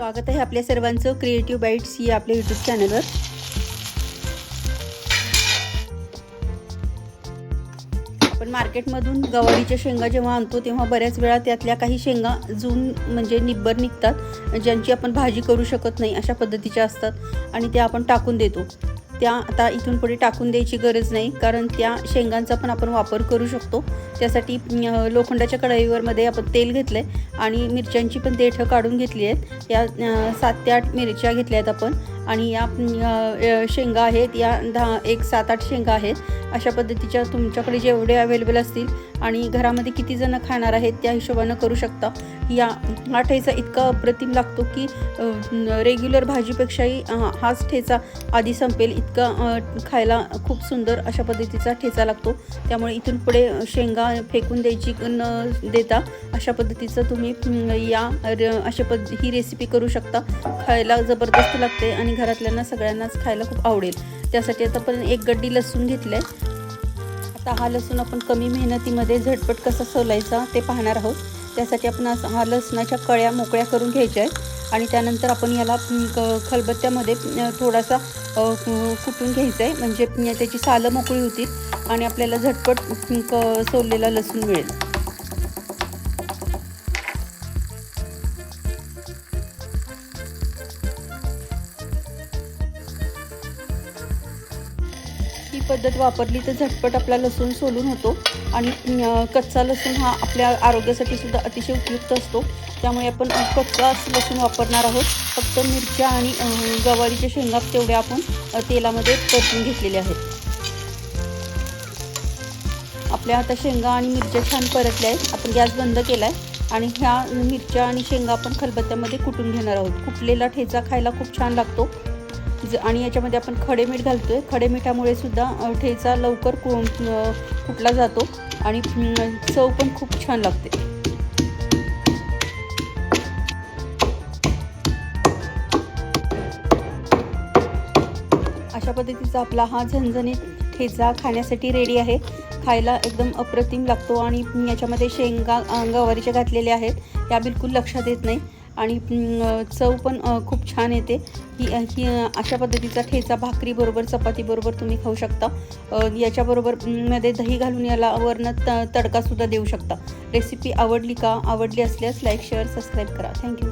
स्वागत आहे आपल्या सर्वांचं क्रिएटिव्ह बाईट्स ही आपल्या यूट्यूब चॅनलवर आपण मार्केटमधून गवारीच्या शेंगा जेव्हा आणतो तेव्हा बऱ्याच वेळा त्यातल्या काही शेंगा जून म्हणजे निब्बर निघतात ज्यांची आपण भाजी करू शकत नाही अशा पद्धतीच्या असतात आणि त्या आपण टाकून देतो. त्या आता इथून पुढे टाकून द्यायची गरज नाही कारण त्या शेंगांचा पण आपण वापर करू शकतो. त्यासाठी लोखंडाच्या कढईवरमध्ये आपण तेल घेतलं आहे आणि मिरच्यांची पण देठं काढून घेतली आहेत. या सात ते आठ मिरच्या घेतल्या आहेत आपण. आणि या शेंगा आहेत. या दहा एक सात आठ शेंगा आहेत. अशा पद्धतीच्या तुमच्याकडे जेवढे अवेलेबल असतील आणि घरामध्ये किती जणं खाणार आहेत त्या हिशोबानं करू शकता. या हा ठेचा इतका अप्रतिम लागतो की रेग्युलर भाजीपेक्षाही हाच ठेचा आधी संपेल. इतका खायला खूप सुंदर अशा पद्धतीचा ठेचा लागतो. त्यामुळे इथून पुढे शेंगा फेकून द्यायची न देता अशा पद्धतीचं तुम्ही तुम्ही या र- अशा पद ही रेसिपी करू शकता. खायला जबरदस्त लागते आणि घरातल्यांना सगळ्यांनाच खायला खूप आवडेल. त्यासाठी आता आपण एक गड्डी लसूण घेतलं आहे आता हा लसूण आपण कमी मेहनतीमध्ये झटपट कसा सोलायचा ते पाहणार आहोत. त्यासाठी आपण हा लसणाच्या कळ्या मोकळ्या करून घ्यायच्या आहेत. आणि त्यानंतर आपण याला क- खलबत्त्यामध्ये थोडासा कुटून घ्यायचं आहे म्हणजे त्याची सालं मोकळी होतील आणि आपल्याला झटपट क- सोललेला लसूण मिळेल. पद्धत वापरली तर झटपट आपला लसूण सोलून होतो आणि कच्चा लसूण हा आपल्या आरोग्यासाठी सुद्धा अतिशय उपयुक्त असतो. त्यामुळे आपण कच्चा लसूण वापरणार आहोत. फक्त मिरच्या आणि गवारीच्या शेंगा तेवढ्या आपण तेलामध्ये परतून घेतलेल्या आहेत. आपल्या आता शेंगा आणि मिरच्या छान परतल्या आहेत. आपण गॅस बंद केला आहे आणि ह्या मिरच्या आणि शेंगा आपण खलबत्त्यामध्ये कुटून घेणार आहोत. कुटलेला ठेचा खायला खूप छान लागतो. ज आणि याच्यामध्ये आपण खडे मीठ घालतोय. खडे मिठामुळे सुद्धा ठेचा लवकर कु कुटला जातो आणि चव पण खूप छान लागते. अशा पद्धतीचा आपला हा झणझणीत ठेचा खाण्यासाठी रेडी आहे. खायला एकदम अप्रतिम लागतो आणि याच्यामध्ये शेंगा गवारीच्या घातलेल्या आहेत. या बिलकुल लक्षात येत नाही. आणि चव पण खूप छान येते. ही ही अशा पद्धतीचा ठेचा भाकरीबरोबर चपातीबरोबर तुम्ही खाऊ शकता. याच्याबरोबरमध्ये दही घालून याला वरनं त तडकासुद्धा देऊ शकता. रेसिपी आवडली का? आवडली असल्यास लाईक शेअर सबस्क्राईब करा. Thank you